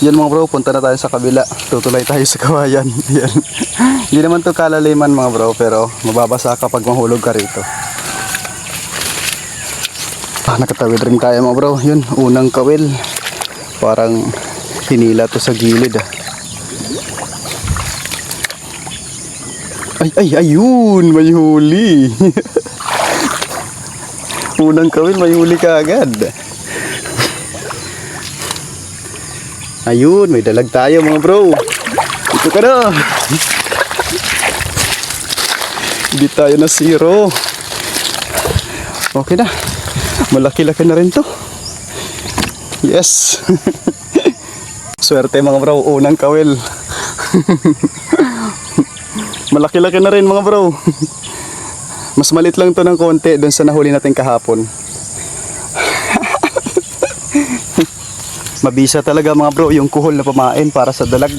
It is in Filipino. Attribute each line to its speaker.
Speaker 1: Yan mga bro, punta na tayo sa kabila. Tutulay tayo sa kawayan. Yan. Hindi naman to kalaliman mga bro, pero mababasa kapag mahulog ka rito. Ah, nakatawid rin tayo mga bro. Yun, unang kawil. Parang hinila to sa gilid ah. Ay, ay, ayun! May huli! unang kawil, may huli ka agad. Ayun, may dalag tayo mga bro. Ito ka na. Hindi tayo na zero. Okay na. Malaki-laki na rin to. Yes. Swerte mga bro, unang kawil. Malaki-laki na rin mga bro. Mas malit lang to ng konti dun sa nahuli natin kahapon. Mabisa talaga mga bro yung kuhol na pamain para sa dalag.